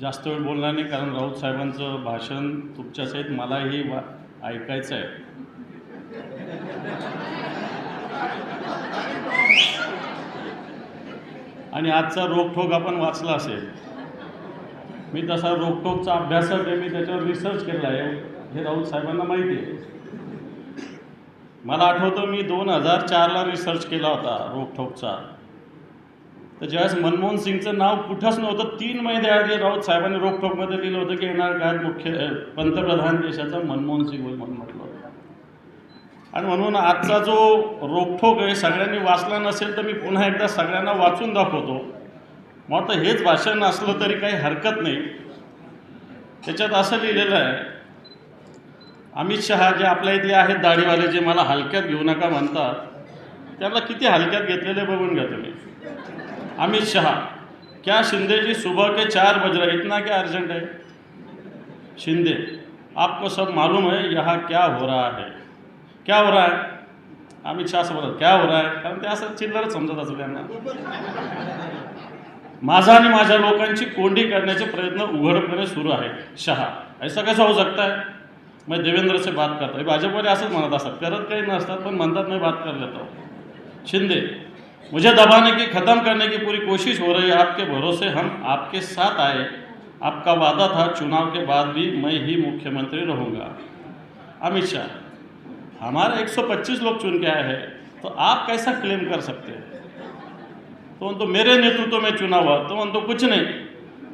जास्त वेळ बोलणार नाही कारण राऊत साहेबांचं भाषण तुमच्यासहित मलाही वा ऐकायचं आहे. आणि आजचा रोखोक आपण वाचला असेल. मी तसा रोखोकचा अभ्यासक आहे मी त्याच्यावर रिसर्च केला आहे. हे राऊत साहेबांना माहिती आहे. मला आठवतं मी दोन हजार चारला रिसर्च केला होता रोखोकचा तर ज्यावेळेस मनमोहन सिंगचं नाव कुठंच नव्हतं तीन महिने आधी राऊत साहेबांनी रोखोकमध्ये लिहिलं होतं की येणार काय मुख्य पंतप्रधान देशाचा मनमोहन सिंग होईल म्हणून म्हटलं होतं. आणि म्हणून आजचा जो रोखोक आहे सगळ्यांनी वाचला नसेल तर मी पुन्हा एकदा सगळ्यांना वाचून दाखवतो. मग आता हेच भाषण असलं तरी काही हरकत नाही. त्याच्यात असं लिहिलेलं आहे अमित शहा जे आपल्या इथले आहेत दाढीवाले जे मला हलक्यात घेऊ नका म्हणतात त्याला किती हलक्यात घेतलेले बघून घ्या तुम्ही. अमित शहा. क्या शिंदे जी सुबह के चार बज रहे इतना क्या अर्जेंट है? शिंदे आपको सब मालूम है यहाँ क्या हो रहा है। क्या हो रहा है? अमित शाह असं क्या हो रहा है? कारण ते असं चिल्लरच समजत असेल त्यांना माझा आणि माझ्या लोकांची कोंडी करण्याचे प्रयत्न उघडपणे सुरू आहे. शहा ऐसा कसं होऊ सकता है? मैं देवेंद्र से बात करता भाजपमध्ये असंच म्हणत असतात करत काही नसतात पण म्हणतात मी बात कर लेता शिंदे मुझे दबाने की, ख़त्म करने की पूरी कोशिश हो रही है। आपके भरोसे हम आपके साथ आए। आपका वादा था, चुनाव के बाद भी मैं ही मुख्यमंत्री रहूँगा। अमित शाह, हमारा 125 लोग चुन के आए हैं तो आप कैसा क्लेम कर सकते हैं? तो तो मेरे नेतृत्व में चुनाव हुआ तो तो कुछ नहीं।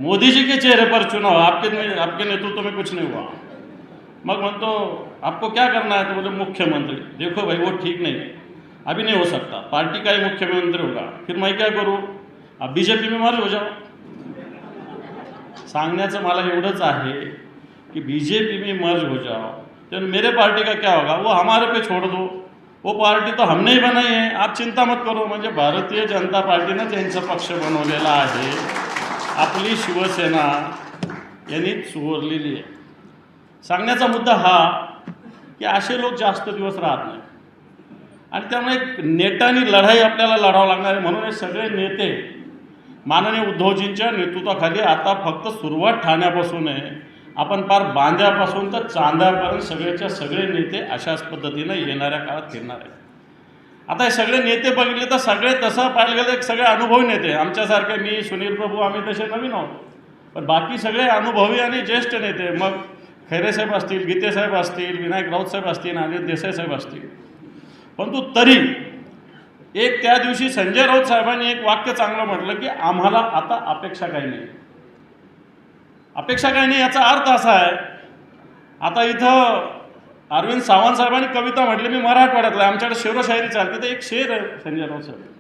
मोदी जी के चेहरे पर चुनाव आपके आपके नेतृत्व में कुछ नहीं हुआ। मग तो आपको क्या करना है? तो बोले, मुख्यमंत्री। देखो भाई, वो ठीक नहीं अभी नहीं हो सकता। पार्टी का ही मुख्यमंत्री होगा। फिर मैं क्या करूँ? अब बीजेपी में मर्ज हो जाओ। सांगण्याचं मला एवढंच आहे कि पी में मर्ज हो जाओ। तो मेरे पार्टी का क्या होगा? वो हमारे पे छोड़ दो। वो पार्टी तो हमने ही बनाई है। आप चिंता मत करो। म्हणजे भारतीय जनता पार्टीनं त्यांचा पक्ष बनवलेला आहे आपली शिवसेना यांनी चोरलेली आहे. सांगण्याचा मुद्दा हा की असे लोक जास्त दिवस राहत नाही आणि त्यामुळे एक नेटानी लढाई आपल्याला लढावं लागणार आहे. म्हणून हे सगळे नेते माननीय उद्धवजींच्या नेतृत्वाखाली आता फक्त सुरुवात ठाण्यापासून आहे. आपण पार बांध्यापासून तर चांद्यापर्यंत सगळेच्या सगळे नेते अशाच पद्धतीनं येणाऱ्या काळात फिरणार आहेत. आता हे सगळे नेते बघितले तर सगळे तसं पाहिलं गेलं एक सगळे अनुभवी नेते. आमच्यासारखे मी सुनील प्रभू आम्ही तसे नवीन आहोत. पण बाकी सगळे अनुभवी आणि ज्येष्ठ नेते मग खैरेसाहेब असतील गीतेसाहेब असतील विनायक राऊत साहेब असतील आणि देसाई साहेब असतील. परंतु तरी एक त्या दिवशी संजय राऊत साहेबांनी एक वाक्य चांगलं म्हटलं की आम्हाला आता अपेक्षा काही नाही अपेक्षा काही नाही याचा अर्थ असा आहे आता इथं अरविंद सावंत साहेबांनी कविता म्हटली मी मराठवाड्यातलं आहे. आमच्याकडे शेरोशायरी चालते तर एक शेर आहे संजय राऊत साहेब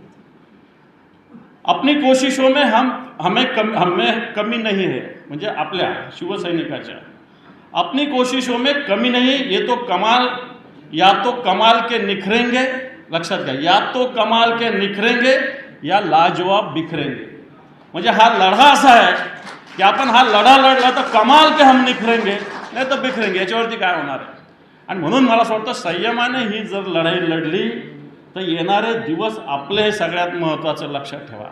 अपनी कोशिशों में हम हमें कम हमें कमी नहीं है म्हणजे आपल्या शिवसैनिकाच्या अपनी कोशिशों में कमी नहीं ये तो कमाल या तो कमाल के निखरेंगे लक्षात घ्या या तो कमाल के निखरेंगे या लाजवाब बिखरेंगे। म्हणजे हा लढा असा आहे की आपण हा लढा लढला तर कमाल के हम निखरेंगे नाही तर बिखरेंगे याच्यावरती काय होणार आहे आणि म्हणून मला असं वाटतं संयमाने ही जर लढाई लढली तर येणारे दिवस आपले हे सगळ्यात महत्त्वाचं लक्षात ठेवा.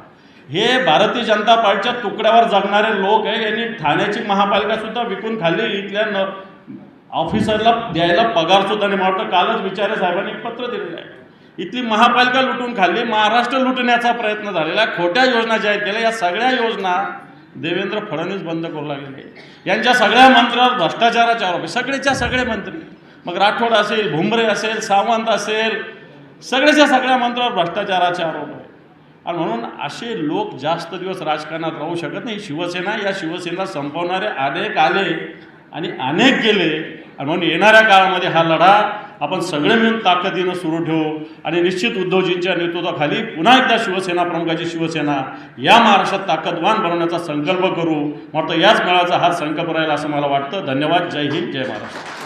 हे भारतीय जनता पार्टीच्या तुकड्यावर जगणारे लोक आहे यांनी ठाण्याची महापालिकासुद्धा विकून खाल्ली इथल्या न ऑफिसरला द्यायला पगारसुद्धा नाही. मला वाटतं कालच विचारे साहेबांनी एक पत्र दिलेलं आहे. इथली महापालिका लुटून खाल्ली महाराष्ट्र लुटण्याचा प्रयत्न झालेला खोट्या योजना जाहीर केल्या. या सगळ्या योजना देवेंद्र फडणवीस बंद करू लागलेले यांच्या सगळ्या मंत्र्यावर भ्रष्टाचाराचे आरोप सगळेच्या सगळे मंत्री. मग राठोड असेल भुमरे असेल सावंत असेल सगळेच्या सगळ्या मंत्र्यावर भ्रष्टाचाराचे आरोप आहे आणि म्हणून असे लोक जास्त दिवस राजकारणात राहू शकत नाही. शिवसेना या शिवसेना संपवणारे अनेक आले आणि अनेक गेले. आणि म्हणून येणाऱ्या काळामध्ये हा लढा आपण सगळे मिळून ताकदीनं सुरू ठेवू आणि निश्चित उद्धवजींच्या नेतृत्वाखाली पुन्हा एकदा शिवसेना प्रमुखाची शिवसेना या महाराष्ट्रात ताकदवान बनवण्याचा संकल्प करू. वाटतं याच मेळाचा हा संकल्प राहील असं मला वाटतं. धन्यवाद. जय हिंद. जय महाराष्ट्र.